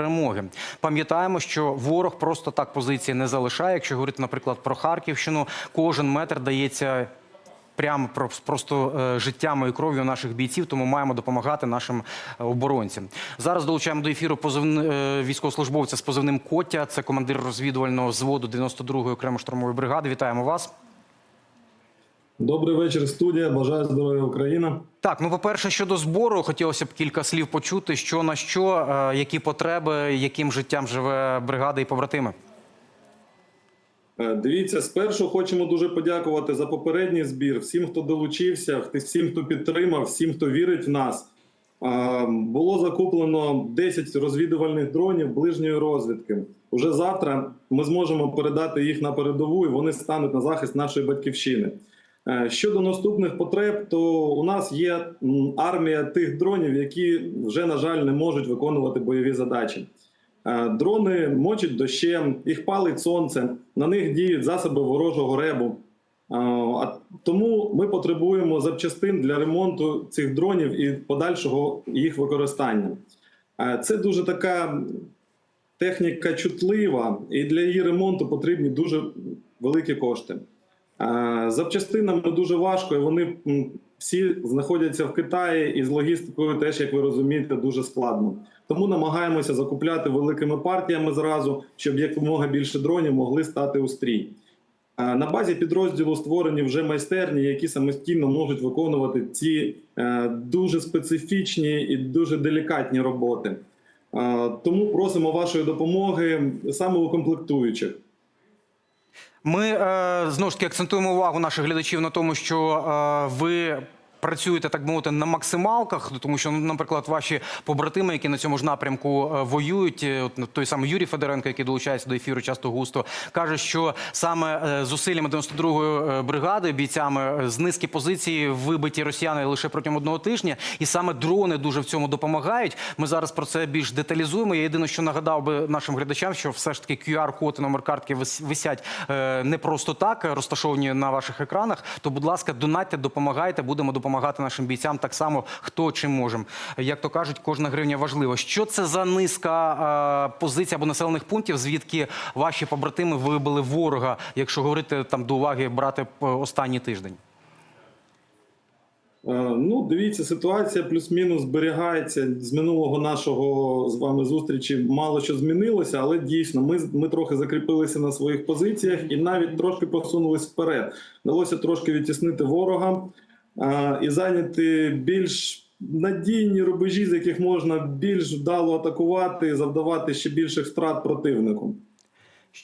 Перемоги пам'ятаємо, що ворог просто так позиції не залишає. Якщо говорити, наприклад, про Харківщину, кожен метр дається прямо про- просто е, життями і кров'ю наших бійців, тому маємо допомагати нашим е, оборонцям. Зараз долучаємо до ефіру позивни, е, військовослужбовця з позивним Коття. Це командир розвідувального взводу 92-ї окремо штурмової бригади. Вітаємо вас. Добрий вечір, студія. Бажаю здоров'я Україна. Так, ну по-перше, щодо збору, хотілося б кілька слів почути, що на що, е, які потреби, яким життям живе бригада і побратими. Е, Дивіться, спершу хочемо дуже подякувати за попередній збір. Всім, хто долучився, всім, хто підтримав, всім, хто вірить в нас. Було закуплено 10 розвідувальних дронів ближньої розвідки. Уже завтра ми зможемо передати їх на передову, і вони стануть на захист нашої батьківщини. Е, Щодо наступних потреб, то у нас є армія тих дронів, які вже, на жаль, не можуть виконувати бойові задачі. Е, Дрони мочать дощем, їх палить сонце, на них діють засоби ворожого ребу. Е, тому ми потребуємо запчастин для ремонту цих дронів і подальшого їх використання. Це дуже така техніка чутлива, і для її ремонту потрібні дуже великі кошти. Запчастинами дуже важко, і вони всі знаходяться в Китаї, і з логістикою теж, як ви розумієте, дуже складно. Тому намагаємося закупляти великими партіями зразу, щоб якомога більше дронів могли стати у стрій. На базі підрозділу створені вже майстерні, які самостійно можуть виконувати ці е, дуже специфічні і дуже делікатні роботи. Тому просимо вашої допомоги саме. Ми е, знову ж таки акцентуємо увагу наших глядачів на тому, що е, ви. Працюєте так мовити на максималках, тому що, ну, наприклад, ваші побратими, які на цьому ж напрямку е, воюють, е, от той самий Юрій Федоренко, який долучається до ефіру часто густо, каже, що саме е, зусиллями 92-ї е, бригади, бійцями з низки позицій вибиті росіяни лише протягом одного тижня, і саме дрони дуже в цьому допомагають. Ми зараз про це більш деталізуємо. Я єдине, що нагадав би нашим глядачам, що все ж таки QR-код і номер картки висять не просто так, розташовані на ваших екранах. То, будь ласка, донатьте, допомагайте, будемо допомагати нашим бійцям так само, хто чим можемо. Як то кажуть, кожна гривня важлива. Що це за низка позицій або населених пунктів, звідки ваші побратими вибили ворога, якщо говорити там до уваги брати е, останній тиждень? Е, Ну, дивіться, ситуація плюс-мінус зберігається з минулого нашого з вами зустрічі. Мало що змінилося, але дійсно ми, ми трохи закріпилися на своїх позиціях і навіть трошки просунулись вперед. Вдалося трошки відтіснити ворога і зайняти більш надійні рубежі, з яких можна більш вдало атакувати, завдавати ще більших втрат противнику.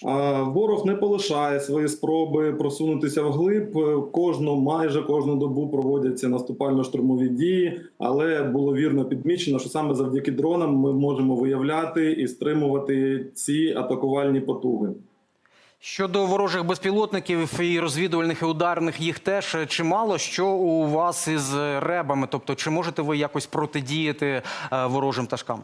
А, Ворог не полишає свої спроби просунутися вглиб. Кожну, майже кожну добу проводяться наступально-штурмові дії, але було вірно підмічено, що саме завдяки дронам ми можемо виявляти і стримувати ці атакувальні потуги. Щодо ворожих безпілотників і розвідувальних і ударних, їх теж чимало. Що у вас із ребами? Тобто, чи можете ви якось протидіяти е, ворожим ташкам?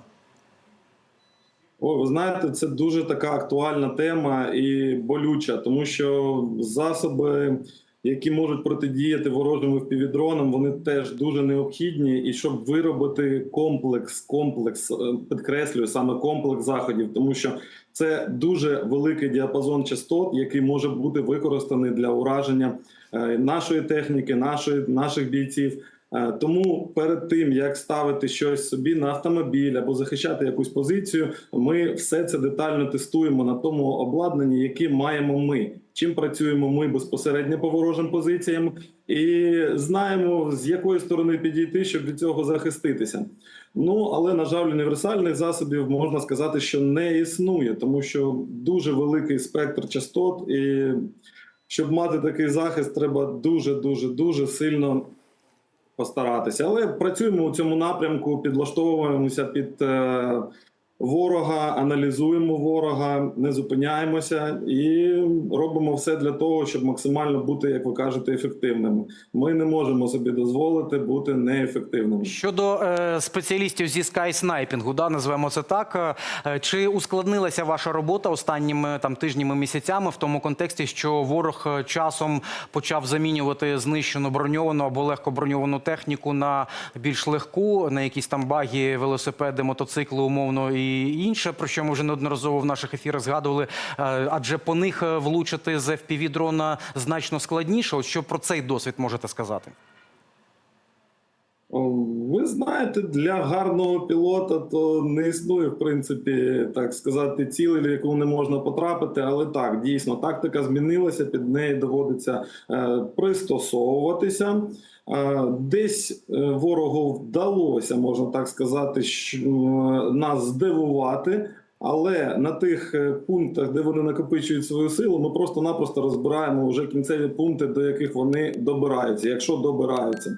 О, ви знаєте, це дуже така актуальна тема і болюча, тому що засоби, які можуть протидіяти ворожим впівдронам, вони теж дуже необхідні. І щоб виробити комплекс, комплекс е, підкреслюю саме комплекс заходів, тому що це дуже великий діапазон частот, який може бути використаний для ураження е, нашої техніки, нашої наших бійців. Е, Тому перед тим як ставити щось собі на автомобіль або захищати якусь позицію, ми все це детально тестуємо на тому обладнанні, яке маємо ми. Чим працюємо ми безпосередньо по ворожим позиціям, і знаємо з якої сторони підійти, щоб від цього захиститися. Ну але на жаль, універсальних засобів можна сказати, що не існує, тому що дуже великий спектр частот, і щоб мати такий захист, треба дуже дуже дуже сильно постаратися. Але працюємо у цьому напрямку, підлаштовуємося під е, ворога, аналізуємо ворога, не зупиняємося і робимо все для того, щоб максимально бути, як ви кажете, ефективними. Ми не можемо собі дозволити бути неефективними. Щодо е, спеціалістів зі скайснайпінгу, да, називаємо це так. е, Чи ускладнилася ваша робота останніми там тижнями, місяцями в тому контексті, що ворог е, часом почав замінювати знищену броньовану або легко броньовану техніку на більш легку, на якісь там баги, велосипеди, мотоцикли, умовно, і і інше, про що ми вже неодноразово в наших ефірах згадували. Е, Адже по них е, влучити з fpv дрона значно складніше. От що про цей досвід можете сказати? О, Ви знаєте, для гарного пілота то не існує, в принципі, так сказати, цілі, в яку не можна потрапити. Але так, дійсно, тактика змінилася, під неї доводиться е, пристосовуватися. Е, десь е, ворогу вдалося, можна так сказати, нас здивувати. Але на тих пунктах, де вони накопичують свою силу, ми просто-напросто розбираємо вже кінцеві пункти, до яких вони добираються, якщо добираються.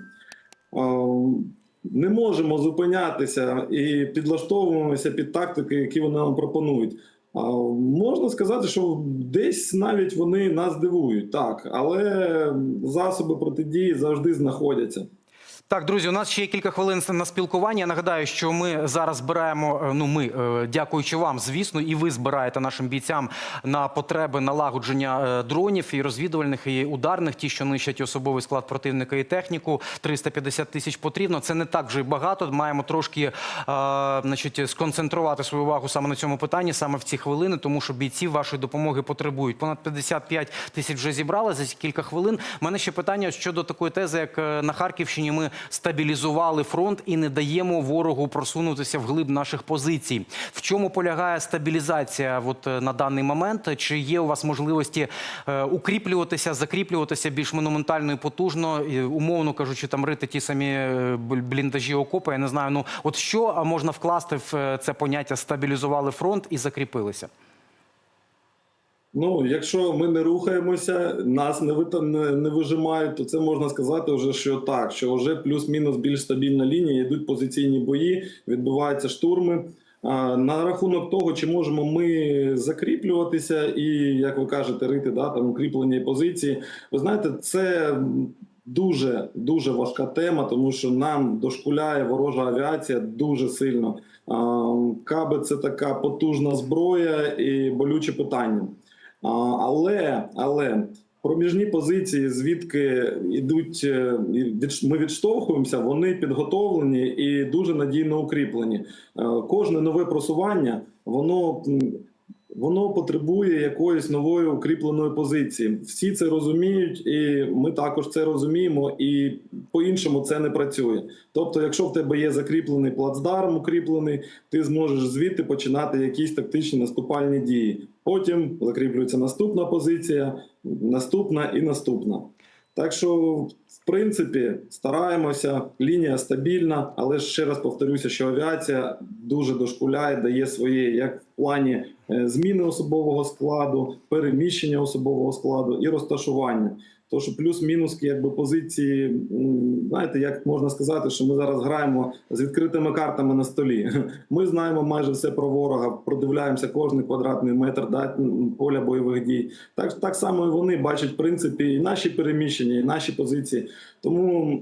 Не можемо зупинятися і підлаштовуємося під тактики, які вони нам пропонують. А Можна сказати, що десь навіть вони нас дивують, так, але засоби протидії завжди знаходяться. Так, друзі, у нас ще є кілька хвилин на спілкування. Я нагадаю, що ми зараз збираємо. е, Ну, ми е, дякуючи вам, звісно, і ви збираєте нашим бійцям на потреби налагодження е, дронів і розвідувальних, і ударних, ті, що нищать особовий склад противника і техніку. 350 тисяч потрібно. Це не так вже й багато. Маємо трошки значить, сконцентрувати свою увагу саме на цьому питанні, саме в ці хвилини, тому що бійці вашої допомоги потребують. Понад 55 тисяч вже зібрали за кілька хвилин. У мене ще питання щодо такої тези, як на Харківщині ми стабілізували фронт і не даємо ворогу просунутися вглиб наших позицій. В чому полягає стабілізація от, е, на даний момент? Чи є у вас можливості е, укріплюватися, закріплюватися більш монументально і потужно, умовно кажучи, там рити ті самі е, бліндажі окопи? Я не знаю. Ну от що можна вкласти в це поняття стабілізували фронт і закріпилися? Ну, якщо ми не рухаємося, нас не вита- не, не вижимають, то це можна сказати вже, що так, що вже плюс-мінус більш стабільна лінія, йдуть позиційні бої, відбуваються штурми. На рахунок того, чи можемо ми закріплюватися і, як ви кажете, рити да, там укріплені позиції. Ви знаєте, це дуже дуже важка тема, тому що нам дошкуляє ворожа авіація дуже сильно. Каби це така потужна зброя і болюче питання. Але, але проміжні позиції, звідки йдуть, е, ми відштовхуємося, вони підготовлені і дуже надійно укріплені. Е, Кожне нове просування, воно. Воно потребує якоїсь нової укріпленої позиції. Всі це розуміють, і ми також це розуміємо, і по-іншому це не працює. Тобто, якщо в тебе є закріплений плацдарм, укріплений, ти зможеш звідти починати якісь тактичні наступальні дії. Потім закріплюється наступна позиція, наступна і наступна. Так що, принципі, стараємося, лінія стабільна, але ще раз повторюся, що авіація дуже дошкуляє, дає своє як в плані е, зміни особового складу, переміщення особового складу і розташування. То що плюс-мінус, якби позиції, знаєте, як можна сказати, що ми зараз граємо з відкритими картами на столі. Ми знаємо майже все про ворога, продивляємося кожний квадратний метр да, поля бойових дій. Так, так само і вони бачать в принципі і наші переміщення, і наші позиції. Тому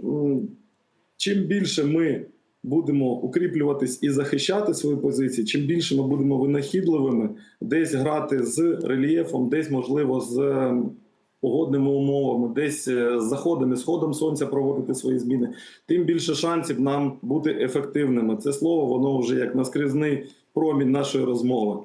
чим більше ми будемо укріплюватись і захищати свої позиції, чим більше ми будемо винахідливими, десь грати з рельєфом, десь можливо з погодними умовами, десь е, з заходом і сходом сонця проводити свої зміни, тим більше шансів нам бути ефективними. Це слово воно вже як наскрізний промінь нашої розмови.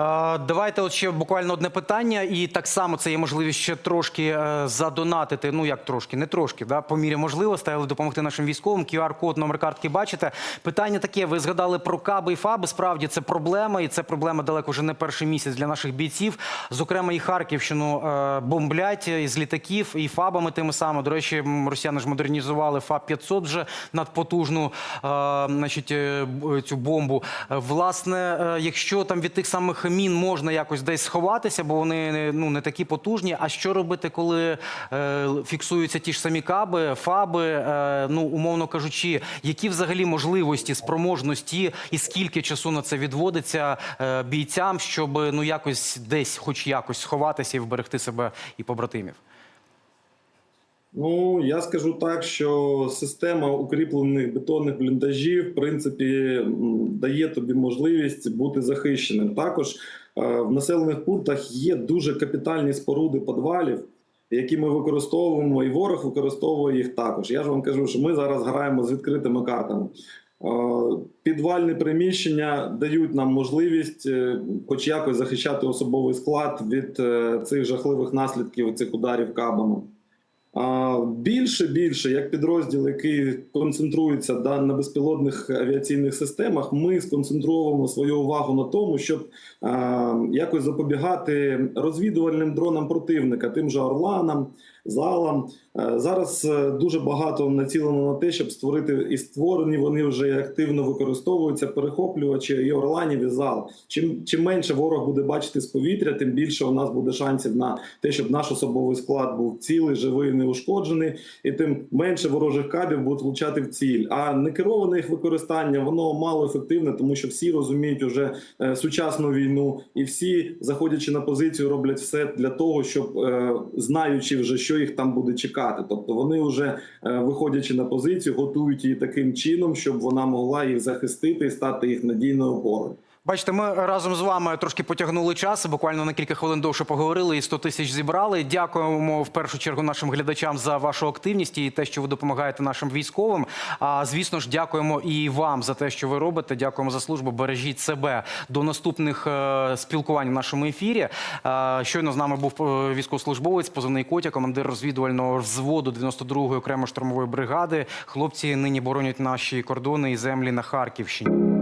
Е, Давайте от ще буквально одне питання, і так само це є можливість ще трошки е, задонатити. Ну як трошки, не трошки, да, по мірі можливостей, але допомогти нашим військовим. QR-код, номер картки бачите. Питання таке: ви згадали про каби і фаби. Справді це проблема, і це проблема далеко вже не перший місяць для наших бійців. Зокрема, і Харківщину е, бомблять із літаків і фабами тими самими. До речі, росіяни ж модернізували ФАБ 500 вже надпотужну значить, цю бомбу. Власне, якщо там від тих самих мін можна якось десь сховатися, бо вони ну не такі потужні. А що робити, коли е, фіксуються ті ж самі каби, фаби? Е, ну умовно кажучи, які взагалі можливості, спроможності і скільки часу на це відводиться е, бійцям, щоб ну якось десь, хоч якось сховатися і вберегти себе і побратимів? Ну я скажу так, що система укріплених бетонних бліндажів, в принципі, дає тобі можливість бути захищеним. Також е, в населених пунктах є дуже капітальні споруди підвалів, які ми використовуємо, і ворог використовує їх також. Я ж вам кажу, що ми зараз граємо з відкритими картами. Підвальні приміщення дають нам можливість, е, хоч якось захищати особовий склад від е, цих жахливих наслідків цих ударів кабами. Більше більше, як підрозділ, який концентрується на безпілотних авіаційних системах, ми сконцентруємо свою увагу на тому, щоб якось запобігати розвідувальним дронам противника, тим же Орланам, залам. Зараз е, дуже багато націлено на те, щоб створити і створені вони вже активно використовуються перехоплювачі і орланів і зал. Чим чим менше ворог буде бачити з повітря, тим більше у нас буде шансів на те, щоб наш особовий склад був цілий, живий, неушкоджений, і тим менше ворожих кабів будуть влучати в ціль. А некероване їх використання воно мало ефективне, тому що всі розуміють уже е, сучасну війну, і всі, заходячи на позицію, роблять все для того, щоб е, знаючи вже, що їх там буде чекати. Тобто вони вже е, виходячи на позицію, готують її таким чином, щоб вона могла їх захистити і стати їх надійною опорою. Бачите, ми разом з вами трошки потягнули час, буквально на кілька хвилин довше поговорили і 100 тисяч зібрали. Дякуємо в першу чергу нашим глядачам за вашу активність і те, що ви допомагаєте нашим військовим. А звісно ж, дякуємо і вам за те, що ви робите. Дякуємо за службу. Бережіть себе до наступних е, спілкувань в нашому ефірі. Е, щойно з нами був е, військовослужбовець, позивний Котя, командир розвідувального взводу 92-ї окремої штурмової бригади. Хлопці нині боронять наші кордони і землі на Харківщині.